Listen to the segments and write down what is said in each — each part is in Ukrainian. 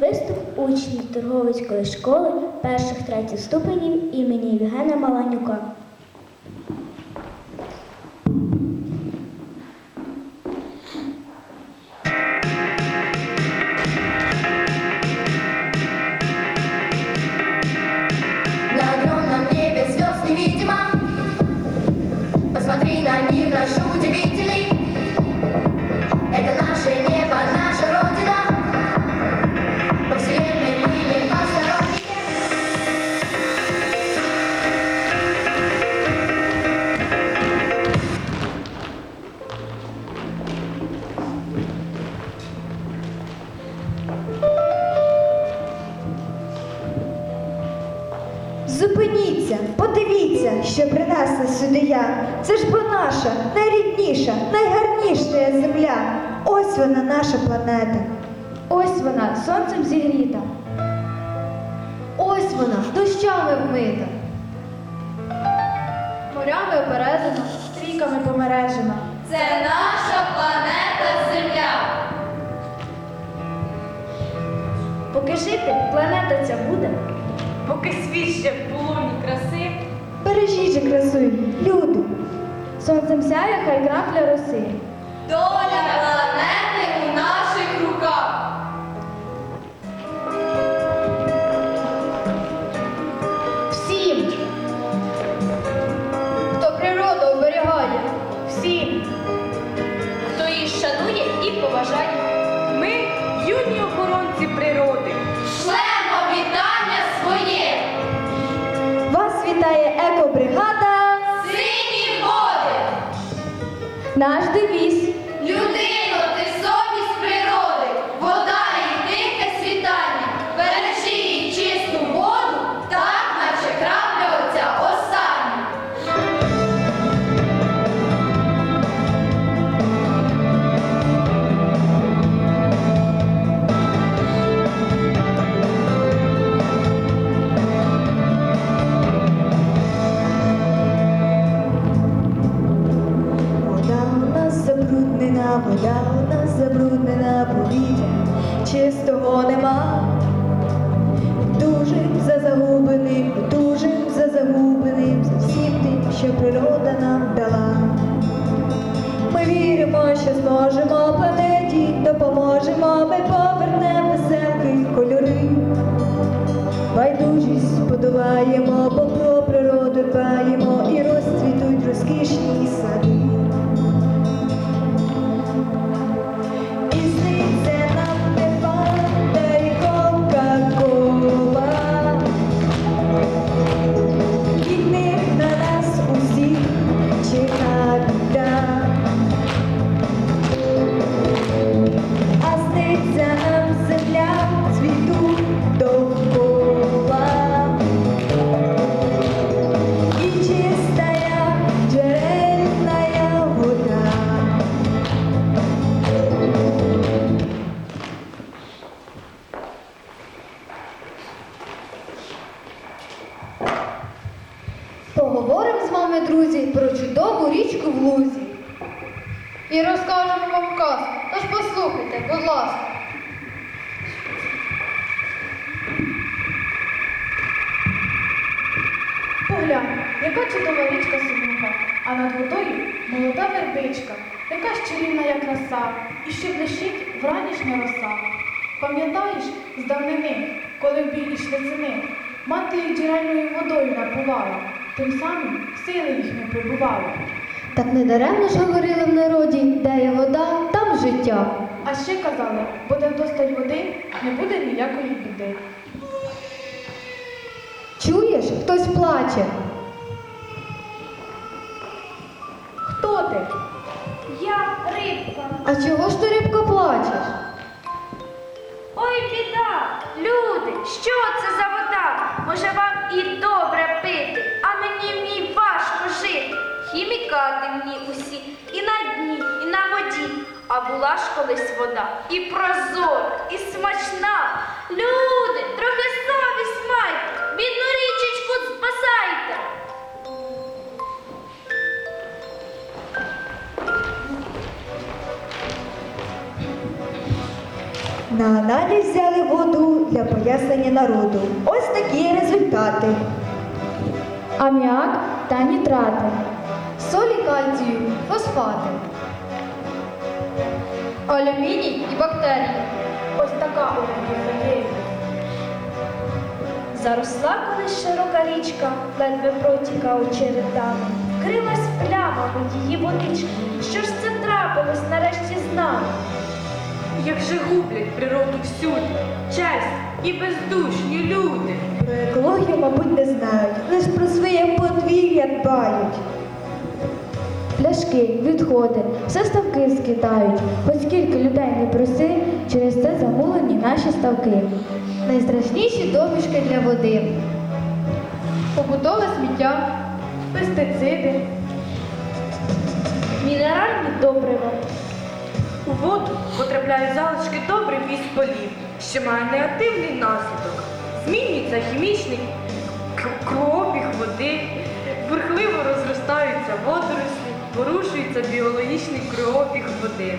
Виступ учнів торговицької школи перших третіх ступенів імені Євгена Маланюка. Найрідніша, найгарніша земля. Ось вона, наша планета. Ось вона, сонцем зігріта. Ось вона, дощами вмита. Морями опередена, ріками помережена. Це наша планета Земля Поки жити, планета ця буде. Поки світ ще в полоні краси, Бережіть же красу, люди. Сонцем сяє хай крапля роси. Доля планети у наших руках Всім, хто природу оберігає, всім, хто її шанує і поважає. Ми юні охоронці природи. Шлемо вітання своє Вас вітає екобригада. Наш девіз. Байдужість подолаємо, бо природу дбаємо І розкажемо вам казку. Тож послухайте, будь ласка. Поглянь, яка чудова річка Сумуха, а над водою молода вербичка, яка ж як краса, і ще блищить вранішня роса. Пам'ятаєш з давнини, коли в білі йшли сини, мати їх джерельною водою напувала, тим самим сили їх не прибували. Так недаремно ж говорили в народі, де є вода, там життя. А ще казали, буде вдосталь води, не буде ніякої біди. Чуєш, хтось плаче. Хто ти? Я рибка. А чого ж ти рибко плачеш? Ой, біда! Люди, що це за вода? Може вам і добре пити, а Хімікати в усі, і на дні, і на воді. А була ж колись вода і прозора, і смачна. Люди, трохи совість майте, бідну річечку спасайте. На аналіз взяли воду для пояснення народу. Ось такі результати. Аміак та нітрати. Солі кальцію, фосфати. Алюміній і бактерії. Ось така у є. Заросла колись широка річка, ледве протіка очеретами. Крилась плямами її водички. Що ж це трапилось нарешті з нами? Як же гублять природу всюди, честь і бездушні люди. Про екологію, мабуть, не знають, лише про своє подвір'я дбають. Пляшки, відходи, все ставки скидають. Хоч скільки людей не проси, через це замулені наші ставки. Найстрашніші домішки для води. Побутове сміття. Пестициди. Мінеральні добрива. У воду потрапляють залишки добрив із полів, що має негативний наслідок. Змінюється хімічний к- води, бурхливо розростаються водорослі, порушується біологічний кровопіг води.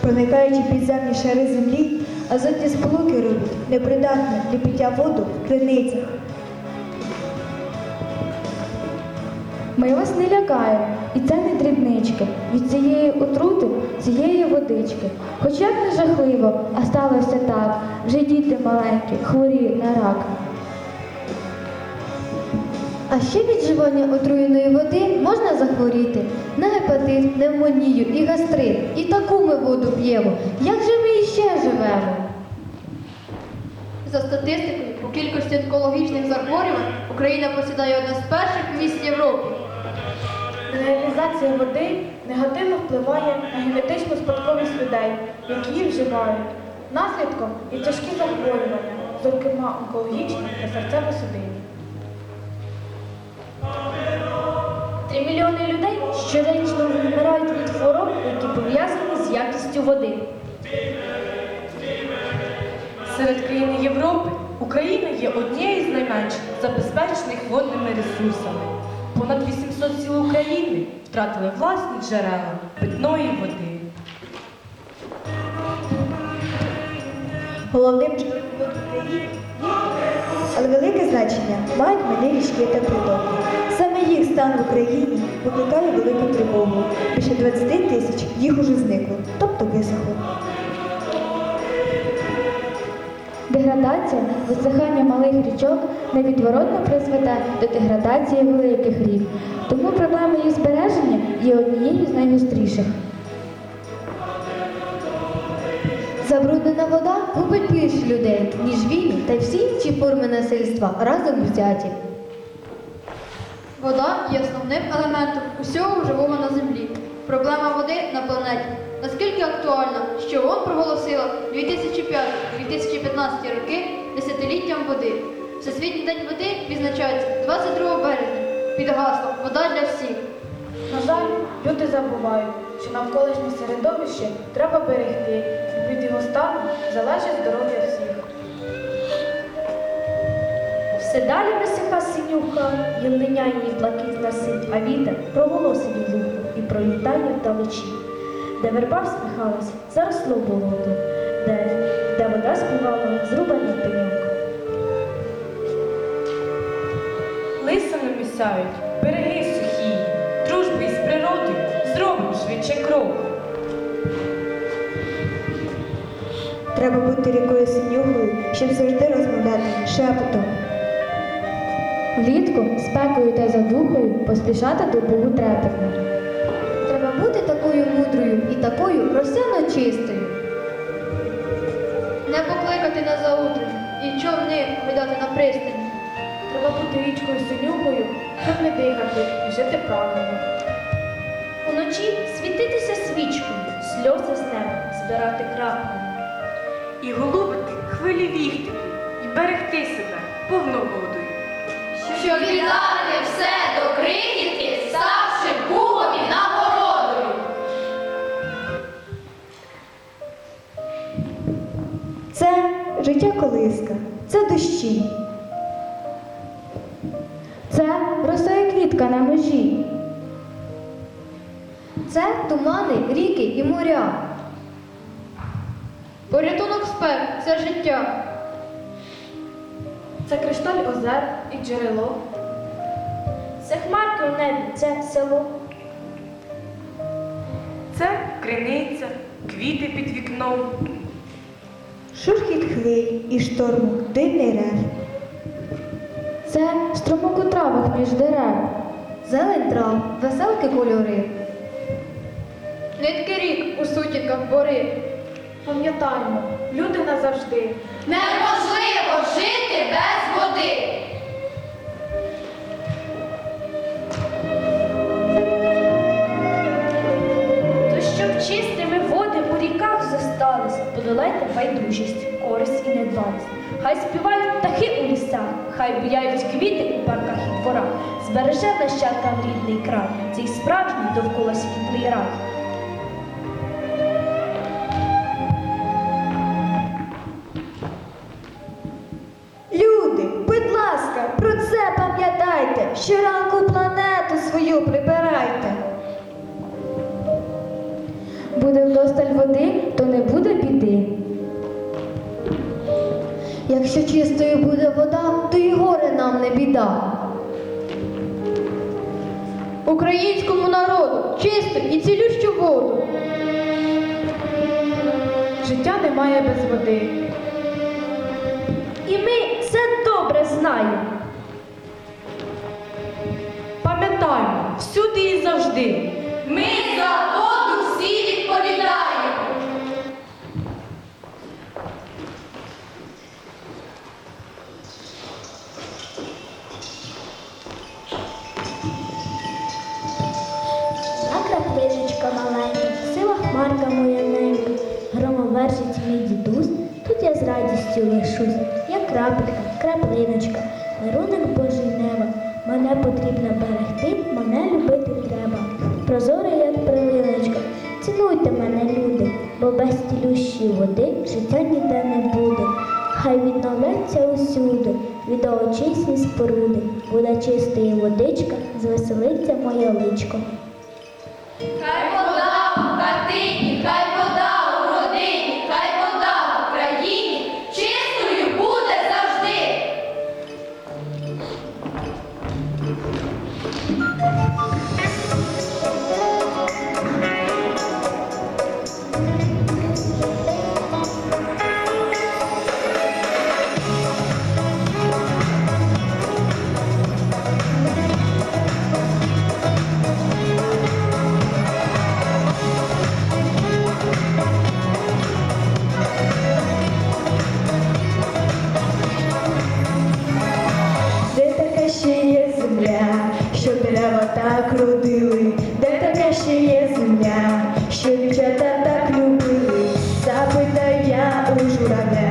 Проникаючи підземні шари землі, азотні сполуки роблять непридатне для пиття воду в криницях. Ми вас не лякаємо, і це не дрібнички. Від цієї отрути, цієї водички. Хоч як не жахливо, а сталося так. Вже діти маленькі, хворі на рак. А ще від вживання отруєної води можна захворіти на гепатит, пневмонію і гастрит. І таку ми воду п'ємо. Як же ми іще живемо? За статистикою, по кількості онкологічних захворювань Україна посідає одне з перших місць Європи. Мінералізація води негативно впливає на генетичну спадковість людей, які її вживають. Наслідком є тяжкі захворювання, зокрема онкологічні та серцево-судинні. Три мільйони людей щорічно вмирають від хвороб, які пов'язані з якістю води. Серед країн Європи Україна є однією з найменш забезпечених водними ресурсами. Понад 800 сіл України втратили власні джерела питної води. Головним джерелом але велике значення мають малі річки та притоки. Саме їх стан в Україні викликає велику тривогу. Більше 20 тисяч їх уже зникло, тобто висохло. Деградація, висихання малих річок невідворотно призведе до деградації великих рік. Тому проблема їх збереження є однією з найгостріших. Забруднена вода губить більше людей, ніж війни та всі інші форми насильства разом взяті. Вода є основним елементом усього живого на землі. Проблема води на планеті наскільки актуальна, що ООН проголосила 2005-2015 роки десятиліттям води. Всесвітній день води відзначається 22 березня під гаслом Вода для всіх. На жаль, люди забувають, що навколишнє середовище треба берегти, від його стану залежить здоров'я Все далі висиха синюха, єлиня її блакитна сить, а вітер проголосив глухо і пролітає вдалечі. Де верба всміхалась, заросло болото, де, де вода співала зрубаний пеньок. Лисами сяють, береги сухі, дружби із природою зробимо швидше крок. Треба бути рікою синюгою, щоб завжди розмовляти шепотом. Влітку спекою та задухою поспішати до Богу трепетно. Треба бути такою мудрою і такою росяно чистою. Не покликати на заутрення і човни видати на пристані. Треба бути річкою синюкою, щоб не дихати і жити правильно. Уночі світитися свічкою, сльози з неба збирати краплею. І голубити хвилі віхтики, і берегти себе повноводою. Щоб віддати все до крихітки, ставши Богом і нагородою. Це життя колиска, це дощі. Це роса і квітка на межі. Це тумани, ріки і моря. Порятунок спек це життя. Це кришталь озер і джерело. Це хмарки у небі, це село. Це криниця, квіти під вікном. Шурхіт хвиль і шторму, дивний рев. Це струмок у травах між дерев. Зелень трав, веселки кольори. Нитки рік у сутінках бори. Пам'ятаємо, люди назавжди. Неможливо жити без води. То щоб чистими води у ріках зостались, подолайте байдужість, користь і недбалість. Хай співають птахи у лісах, хай буяють квіти у парках і дворах, збереже нащадкам рідний край, цей справжній довкола світлий рай. Щоранку планету свою прибирайте. Буде вдосталь води, то не буде біди. Якщо чистою буде вода, то і горе нам не біда. Українському народу чисту і цілющу воду. Життя немає без води. І ми це добре знаємо. Пам'ятаємо, всюди і завжди. Ми за воду всі відповідаємо. А краплиночка маленька, сила хмарка моя ненька, громовержить мій дідусь, тут я з радістю лишусь, я крапелька, краплиночка, Божий неба, мене потрібно берегти, мене любити треба. Прозора, як прилиночка, цінуйте мене, люди, бо без цілющої води життя ніде не буде. Хай відновляться усюди, від очисні споруди, буде чистої водичка, звеселиться моє личко. conjurar